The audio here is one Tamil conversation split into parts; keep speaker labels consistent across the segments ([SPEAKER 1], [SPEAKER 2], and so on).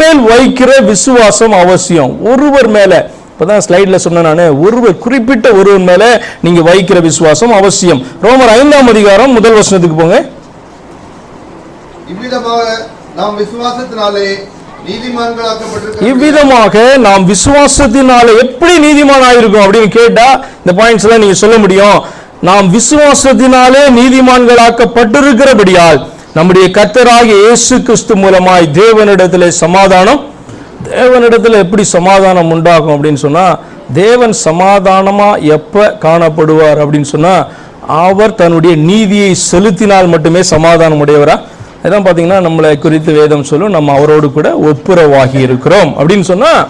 [SPEAKER 1] மேல் வைக்கிற விசுவாசம் அவசியம் ஒருவர் மேல இப்போதான் சொன்னேன் நான் ஒருவர் குறிப்பிட்ட ஒருவர் மேல நீங்க வைக்கிற விசுவாசம் அவசியம் ரோமர் ஐந்தாம் அதிகாரம் முதல் வசனத்துக்கு போங்க இவ்விதமாக நாம் விசுவாசத்தினாலே எப்படி நீதிமான் ஆயிருக்கும் அப்படின்னு கேட்டா இந்த பாயிண்ட்ஸ் எல்லாம் நீங்க சொல்ல முடியும் நாம் விசுவாசத்தினாலே நீதிமான்களாக்கப்பட்டிருக்கிறபடியால் நம்முடைய கத்தராக இயேசு கிறிஸ்து மூலமாய் தேவனிடத்தில் சமாதானம் தேவனிடத்தில் எப்படி சமாதானம் உண்டாகும் அப்படின்னு சொன்னால் தேவன் சமாதானமாக எப்போ காணப்படுவார் அப்படின்னு சொன்னால் அவர் தன்னுடைய நீதியை செலுத்தினால் மட்டுமே சமாதானம் உடையவரா இதான் பார்த்தீங்கன்னா நம்மளை குறித்து வேதம் சொல்லும் நம்ம அவரோடு கூட ஒப்புரவாகி இருக்கிறோம் அப்படின்னு சொன்னால்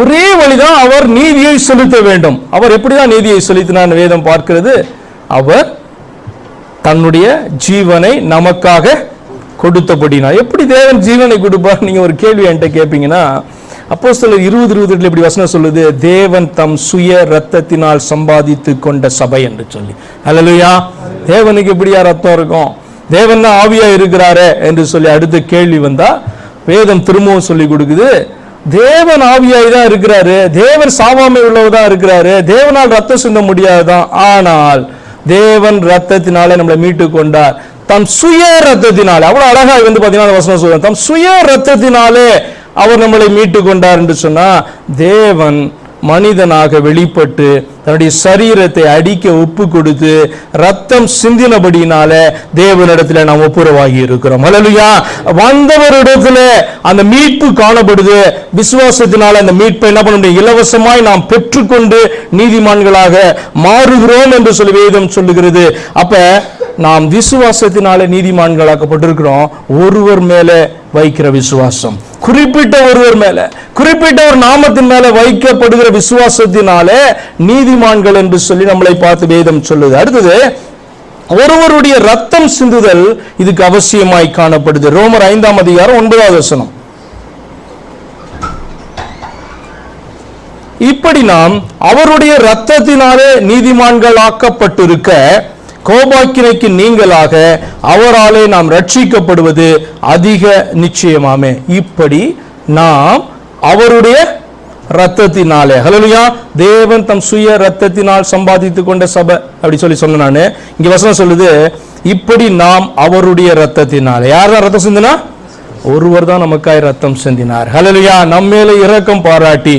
[SPEAKER 1] ஒரே வழிதான் அவர் நீதியை செலுத்த வேண்டும் அவர் எப்படி தான் நீதியை செலுத்தினான்னு வேதம் பார்க்கிறது அவர் தன்னுடைய ஜீவனை நமக்காக கொடுத்தபடினா எப்படி தேவன் ஜீவனை கொடுப்பார் நீங்கள் ஒரு கேள்வி என்கிட்ட கேட்பீங்கன்னா அப்போ சில இருபது இருபது எட்டில் இப்படி வசனம் சொல்லுது தேவன் தம் சுய ரத்தத்தினால் சம்பாதித்து கொண்ட சபை என்று சொல்லி அல்லலுயா தேவனுக்கு எப்படியா ரத்தம் இருக்கும் தேவன் தான் ஆவியா இருக்கிறாரே என்று சொல்லி அடுத்த கேள்வி வந்தா வேதம் திரும்பவும் சொல்லி கொடுக்குது தேவன் ஆவியாய் தான் இருக்கிறாரு தேவன் சாவாமை உள்ளவர் தான் இருக்கிறாரு தேவனால் ரத்தம் சிந்த முடியாதுதான் ஆனால் தேவன் ரத்தத்தினாலே நம்மளை மீட்டு கொண்டார் தம் சுய ரத்தத்தினாலே அவ்வளோ அழகாக வந்து பார்த்தீங்கன்னா வசனம் சொல்றேன் தம் சுய ரத்தத்தினாலே அவர் நம்மளை மீட்டு கொண்டார் என்று சொன்னா தேவன் மனிதனாக வெளிப்பட்டு தன்னுடைய சரீரத்தை அடிக்க ஒப்பு கொடுத்து ரத்தம் சிந்தினபடினால தேவனிடத்துல நாம் ஒப்புரவாகி இருக்கிறோம் அல்லையா வந்தவரிடத்துல அந்த மீட்பு காணப்படுது விசுவாசத்தினால அந்த மீட்பை என்ன பண்ண முடியும் இலவசமாய் நாம் பெற்றுக்கொண்டு நீதிமான்களாக மாறுகிறோம் என்று சொல்லி வேதம் சொல்லுகிறது அப்ப நாம் விசுவாசத்தினால நீதிமான்களாக்கப்பட்டிருக்கிறோம் ஒருவர் மேல வைக்கிற விசுவாசம் குறிப்பிட்ட ஒருவர் மேல குறிப்பிட்ட ஒரு நாமத்தின் மேல வைக்கப்படுகிற விசுவாசத்தினாலே நீதிமான்கள் என்று சொல்லி நம்மளை பார்த்து வேதம் சொல்லுது அடுத்தது ஒருவருடைய ரத்தம் சிந்துதல் இதுக்கு அவசியமாய் காணப்படுது ரோமர் ஐந்தாம் அதிகாரம் ஒன்பதாவது வசனம் இப்படி நாம் அவருடைய ரத்தத்தினாலே நீதிமான்கள் ஆக்கப்பட்டிருக்க கோபாக்கினைக்கு நீங்களாக அவராலே நாம் ரட்சிக்கப்படுவது அதிக நிச்சயமாமே இப்படி நாம் அவருடைய ரத்தத்தினாலே ஹலோலியா தேவன் தம் சுய ரத்தத்தினால் சம்பாதித்து கொண்ட சபை அப்படி சொல்லி சொன்ன நான் இங்க வசனம் சொல்லுது இப்படி நாம் அவருடைய ரத்தத்தினாலே யார் தான் ரத்தம் சிந்தினா ஒருவர் தான் நமக்காய் ரத்தம் சிந்தினார் ஹலோலியா நம்ம மேல இரக்கம் பாராட்டி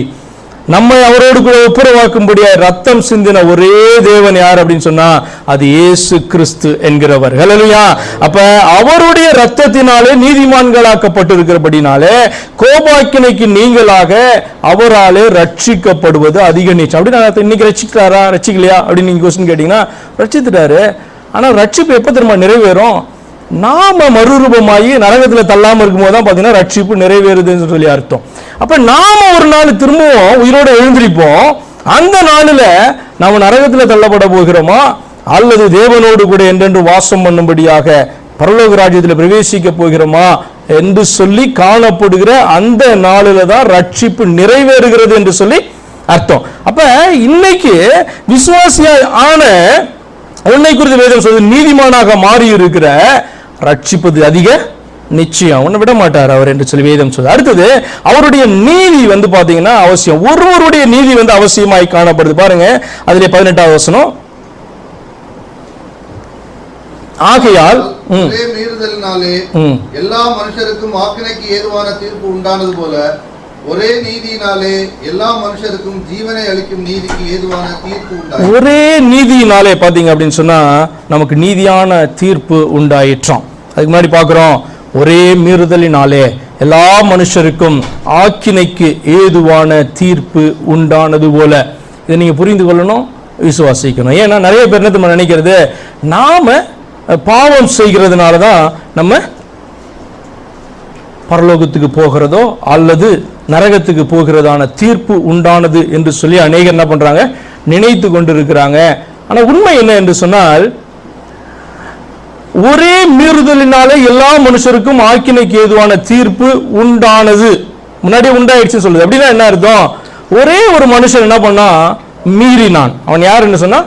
[SPEAKER 1] நம்மை அவரோடு கூட ஒப்புரவாக்கும்படியா ரத்தம் சிந்தின ஒரே தேவன் யார் அப்படின்னு சொன்னா அது இயேசு கிறிஸ்து என்கிறவர் ஹலலியா அப்ப அவருடைய ரத்தத்தினாலே நீதிமான்களாக்கப்பட்டிருக்கிறபடினாலே கோபாக்கினைக்கு நீங்களாக அவராலே ரட்சிக்கப்படுவது அதிக நீச்சம் அப்படின்னு இன்னைக்கு ரட்சிக்கிறாரா ரட்சிக்கலையா அப்படின்னு நீங்க கொஸ்டின் கேட்டீங்கன்னா ரட்சித்துட்டாரு ஆனா ரட்சிப்பு எப்போ திரும்ப நிறைவேறும் நாம மறுரூபமாகி நரகத்தில் தள்ளாமல் இருக்கும்போது தான் பார்த்தீங்கன்னா ரட்சிப்பு நிறைவேறுதுன்னு சொல்லி அர்த்தம் அப்போ நாம ஒரு நாள் திரும்பவும் உயிரோடு எழுந்திருப்போம் அந்த நாளில் நாம் நரகத்தில் தள்ளப்பட போகிறோமா அல்லது தேவனோடு கூட என்றென்று வாசம் பண்ணும்படியாக பரலோக ராஜ்யத்தில் பிரவேசிக்க போகிறோமா என்று சொல்லி காணப்படுகிற அந்த நாளில் தான் ரட்சிப்பு நிறைவேறுகிறது என்று சொல்லி அர்த்தம் அப்ப இன்னைக்கு விசுவாசியான ஆன உன்னை குறித்து வேதம் சொல்லுது நீதிமானாக மாறி இருக்கிற ரட்சிப்பது அதிக நிச்சயம் ஒன்று விட மாட்டார் அவர் என்று சொல்லி வேதம் சொல்லு அடுத்தது அவருடைய நீதி வந்து பார்த்தீங்கன்னா அவசியம் ஒருவருடைய நீதி வந்து அவசியமாய் காணப்படுது பாருங்க அதில் பதினெட்டாவது வசனம் ஆகையால்
[SPEAKER 2] மீறுதலினாலே எல்லா மனுஷருக்கும் ஆக்கினைக்கு ஏதுவான தீர்ப்பு உண்டானது போல ஒரே நீதியினாலே எல்லா மனுஷருக்கும் ஜீவனை அளிக்கும் நீதிக்கு ஏதுவான தீர்ப்பு
[SPEAKER 1] ஒரே நீதியினாலே பாத்தீங்க அப்படின்னு சொன்னா நமக்கு நீதியான தீர்ப்பு உண்டாயிற்றோம் அதுக்கு முன்னாடி பார்க்குறோம் ஒரே மீறுதலினாலே எல்லா மனுஷருக்கும் ஆக்கினைக்கு ஏதுவான தீர்ப்பு உண்டானது போல இதை நீங்கள் புரிந்து கொள்ளணும் விசுவாசிக்கணும் ஏன்னா நிறைய பேர் என்ன நம்ம நினைக்கிறது நாம் பாவம் செய்கிறதுனால தான் நம்ம பரலோகத்துக்கு போகிறதோ அல்லது நரகத்துக்கு போகிறதான தீர்ப்பு உண்டானது என்று சொல்லி அநேகர் என்ன பண்ணுறாங்க நினைத்து கொண்டு இருக்கிறாங்க ஆனால் உண்மை என்ன என்று சொன்னால் ஒரே மீறுதலினாலே எல்லா மனுஷருக்கும் ஆக்கினைக்கு ஏதுவான தீர்ப்பு உண்டானது முன்னாடி உண்டாயிடுச்சு சொல்லுது அப்படின்னா என்ன அர்த்தம் ஒரே ஒரு மனுஷன் என்ன பண்ணா மீறினான் அவன் யார் என்ன சொன்னா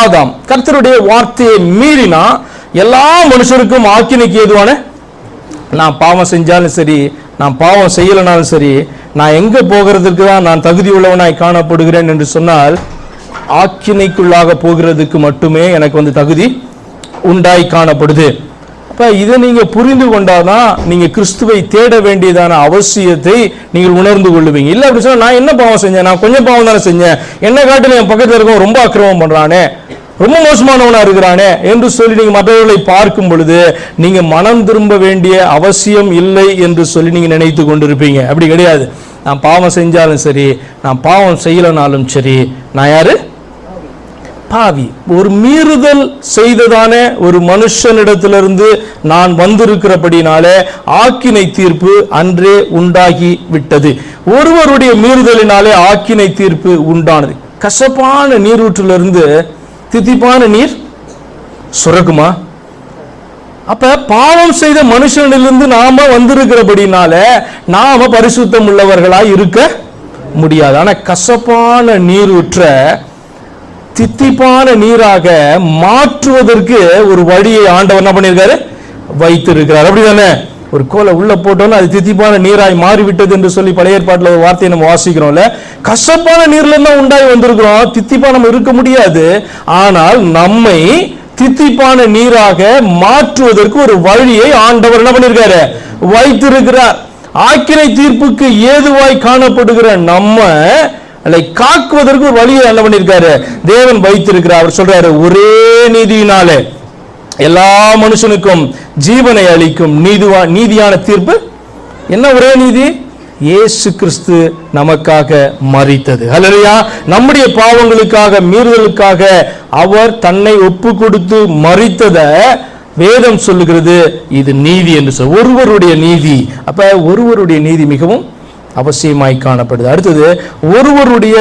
[SPEAKER 1] ஆதாம் கர்த்தருடைய வார்த்தையை மீறினா எல்லா மனுஷருக்கும் ஆக்கினைக்கு ஏதுவான நான் பாவம் செஞ்சாலும் சரி நான் பாவம் செய்யலைனாலும் சரி நான் எங்க போகிறதுக்கு தான் நான் தகுதி உள்ளவனாய் காணப்படுகிறேன் என்று சொன்னால் ஆக்கினைக்குள்ளாக போகிறதுக்கு மட்டுமே எனக்கு வந்து தகுதி உண்டாய் காணப்படுது இப்போ இதை நீங்கள் புரிந்து கொண்டாதான் நீங்கள் கிறிஸ்துவை தேட வேண்டியதான அவசியத்தை நீங்கள் உணர்ந்து கொள்ளுவீங்க இல்லை அப்படி சொன்னால் நான் என்ன பாவம் செஞ்சேன் நான் கொஞ்சம் பாவம் தானே செஞ்சேன் என்ன காட்டில் என் பக்கத்தில் இருக்கும் ரொம்ப அக்கிரமம் பண்ணுறானே ரொம்ப மோசமானவனா இருக்கிறானே என்று சொல்லி நீங்க மற்றவர்களை பார்க்கும் பொழுது நீங்க மனம் திரும்ப வேண்டிய அவசியம் இல்லை என்று சொல்லி நீங்க நினைத்து கொண்டிருப்பீங்க அப்படி கிடையாது நான் பாவம் செஞ்சாலும் சரி நான் பாவம் செய்யலனாலும் சரி நான் யாரு பாவி ஒரு மீறுதல் செய்ததான ஒரு மனுஷனிடத்திலிருந்து நான் வந்திருக்கிறபடினாலே ஆக்கினை தீர்ப்பு அன்றே உண்டாகி விட்டது ஒருவருடைய மீறுதலினாலே ஆக்கினை தீர்ப்பு உண்டானது கசப்பான நீரூற்றிலிருந்து தித்திப்பான நீர் சுரக்குமா அப்ப பாவம் செய்த மனுஷனிலிருந்து நாம வந்திருக்கிறபடினால நாம பரிசுத்தம் உள்ளவர்களாய் இருக்க முடியாது ஆனா கசப்பான நீரூற்ற தித்திப்பான நீராக மாற்றுவதற்கு ஒரு வழியை ஆண்டவர் என்ன பண்ணியிருக்காரு வைத்து அப்படி அப்படிதானே ஒரு கோலை உள்ள போட்டோம்னா அது தித்திப்பான நீராய் மாறிவிட்டது என்று சொல்லி பழைய ஏற்பாட்டில் ஒரு வார்த்தையை நம்ம வாசிக்கிறோம்ல கசப்பான நீர்ல தான் உண்டாகி வந்திருக்கிறோம் தித்திப்பான நம்ம இருக்க முடியாது ஆனால் நம்மை தித்திப்பான நீராக மாற்றுவதற்கு ஒரு வழியை ஆண்டவர் என்ன பண்ணியிருக்காரு வைத்திருக்கிறார் ஆக்கினை தீர்ப்புக்கு ஏதுவாய் காணப்படுகிற நம்ம அதை காக்குவதற்கு ஒரு வழியை என்ன பண்ணியிருக்காரு தேவன் வைத்திருக்கிறார் அவர் சொல்றாரு ஒரே நீதியினாலே எல்லா மனுஷனுக்கும் ஜீவனை அளிக்கும் நீதிவா நீதியான தீர்ப்பு என்ன ஒரே நீதி இயேசு கிறிஸ்து நமக்காக மறித்தது அல்லையா நம்முடைய பாவங்களுக்காக மீறுதலுக்காக அவர் தன்னை ஒப்பு கொடுத்து மறித்ததை வேதம் சொல்லுகிறது இது நீதி என்று சொல் ஒருவருடைய நீதி அப்ப ஒருவருடைய நீதி மிகவும் அவசியமாய் காணப்படுது அடுத்தது ஒருவருடைய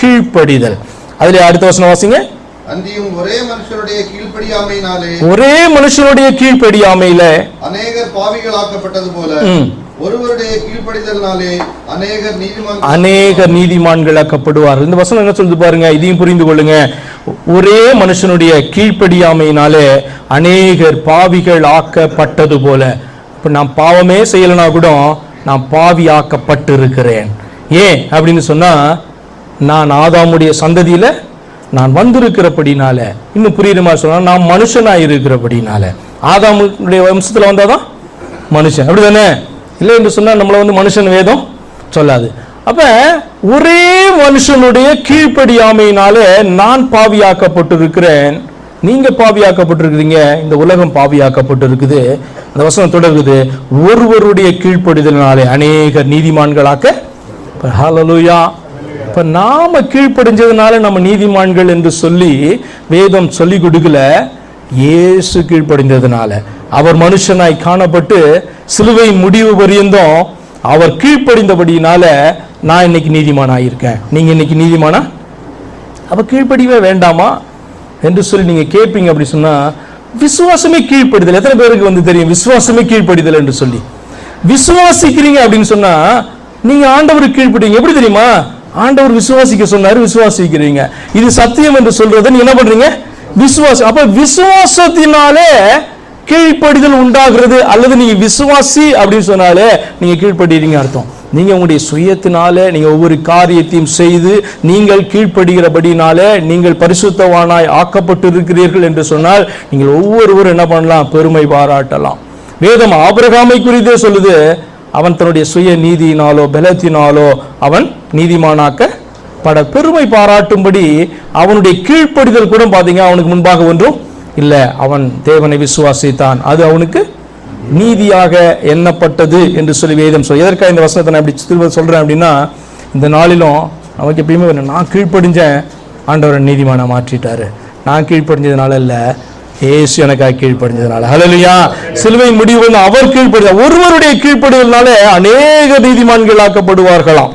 [SPEAKER 1] கீழ்ப்படிதல் அதில் அடுத்த வசனம் வாசிங்க
[SPEAKER 2] ஒரே மனுஷனுடைய கீழ்ப்படியாமையினாலே
[SPEAKER 1] ஒரே மனுஷனுடைய கீழ்ப்படியாமையில
[SPEAKER 2] அநேகர் பாவிகளாக்கப்பட்டது போல
[SPEAKER 1] நீதிமான்களாக்கப்படுவார் இந்த வசனம் என்ன சொல்லுது பாருங்க இதையும் புரிந்து கொள்ளுங்க ஒரே மனுஷனுடைய கீழ்ப்படியாமையினாலே அநேகர் பாவிகள் ஆக்கப்பட்டது போல இப்போ நான் பாவமே செய்யலைனா கூட நான் பாவியாக்கப்பட்டு இருக்கிறேன் ஏன் அப்படின்னு சொன்னால் நான் ஆதாமுடைய சந்ததியில் நான் வந்திருக்கிறபடினால இன்னும் புரியுது மாதிரி சொன்னால் நான் மனுஷனாக இருக்கிறபடினால ஆதாமுடைய வம்சத்தில் வந்தால் தான் மனுஷன் அப்படி தானே இல்லை என்று சொன்னால் நம்மளை வந்து மனுஷன் வேதம் சொல்லாது அப்போ ஒரே மனுஷனுடைய கீழ்ப்படியாமையினாலே நான் பாவியாக்கப்பட்டு இருக்கிறேன் நீங்க பாவியாக்கப்பட்டிருக்கிறீங்க இந்த உலகம் பாவியாக்கப்பட்டிருக்குது அந்த வசனம் தொடருது ஒருவருடைய கீழ்ப்படிதலினாலே அநேக நீதிமான்களாக்க ஹலலுயா இப்போ நாம் கீழ்ப்படிஞ்சதுனால நம்ம நீதிமான்கள் என்று சொல்லி வேதம் சொல்லி கொடுக்கல இயேசு கீழ்ப்படிந்ததுனால அவர் மனுஷனாய் காணப்பட்டு சிலுவை முடிவு பரியந்தோம் அவர் கீழ்ப்படிந்தபடியினால நான் இன்னைக்கு நீதிமானாக இருக்கேன் நீங்கள் இன்னைக்கு நீதிமானா அப்போ கீழ்ப்படிவே வேண்டாமா என்று சொல்லி நீங்கள் கேட்பீங்க அப்படி சொன்னால் விசுவாசமே கீழ்ப்படுதல் எத்தனை பேருக்கு வந்து தெரியும் விசுவாசமே கீழ்ப்படுதல் என்று சொல்லி விசுவாசிக்கிறீங்க அப்படின்னு சொன்னால் நீங்கள் ஆண்டவருக்கு கீழ்ப்படுவீங்க எப்படி தெரியுமா ஆண்டவர் விசுவாசிக்க சொன்னார் விசுவாசிக்கிறீங்க இது சத்தியம் என்று சொல்றது நீ என்ன பண்றீங்க விசுவாசம் அப்ப விசுவாசத்தினாலே கீழ்ப்படிதல் உண்டாகிறது அல்லது நீங்க விசுவாசி அப்படின்னு சொன்னாலே நீங்க கீழ்ப்படுறீங்க அர்த்தம் நீங்கள் உங்களுடைய சுயத்தினால நீங்கள் ஒவ்வொரு காரியத்தையும் செய்து நீங்கள் கீழ்ப்படுகிறபடினால நீங்கள் பரிசுத்தவானாய் ஆக்கப்பட்டு இருக்கிறீர்கள் என்று சொன்னால் நீங்கள் ஒவ்வொருவரும் என்ன பண்ணலாம் பெருமை பாராட்டலாம் வேதம் ஆபரகாமை குறித்தே சொல்லுது அவன் தன்னுடைய சுய நீதியினாலோ பலத்தினாலோ அவன் நீதிமானாக்க பட பெருமை பாராட்டும்படி அவனுடைய கீழ்ப்படிதல் கூட பார்த்தீங்க அவனுக்கு முன்பாக ஒன்றும் இல்லை அவன் தேவனை விசுவாசித்தான் அது அவனுக்கு நீதியாக எண்ணப்பட்டது என்று சொல்லி வேதம் சொல்லி எதற்காக இந்த வசனத்தை நான் இப்படி திரும்ப சொல்கிறேன் அப்படின்னா இந்த நாளிலும் நமக்கு எப்பயுமே நான் கீழ்ப்படிஞ்சேன் ஆண்டவரை நீதிமான மாற்றிட்டாரு நான் கீழ்ப்படிஞ்சதுனால இல்லை ஏசு எனக்காக கீழ்ப்படிஞ்சதுனால ஹலலுயா இல்லையா முடிவு வந்து அவர் கீழ்ப்படித ஒருவருடைய கீழ்ப்படுவதனால அநேக நீதிமான்கள் ஆக்கப்படுவார்களாம்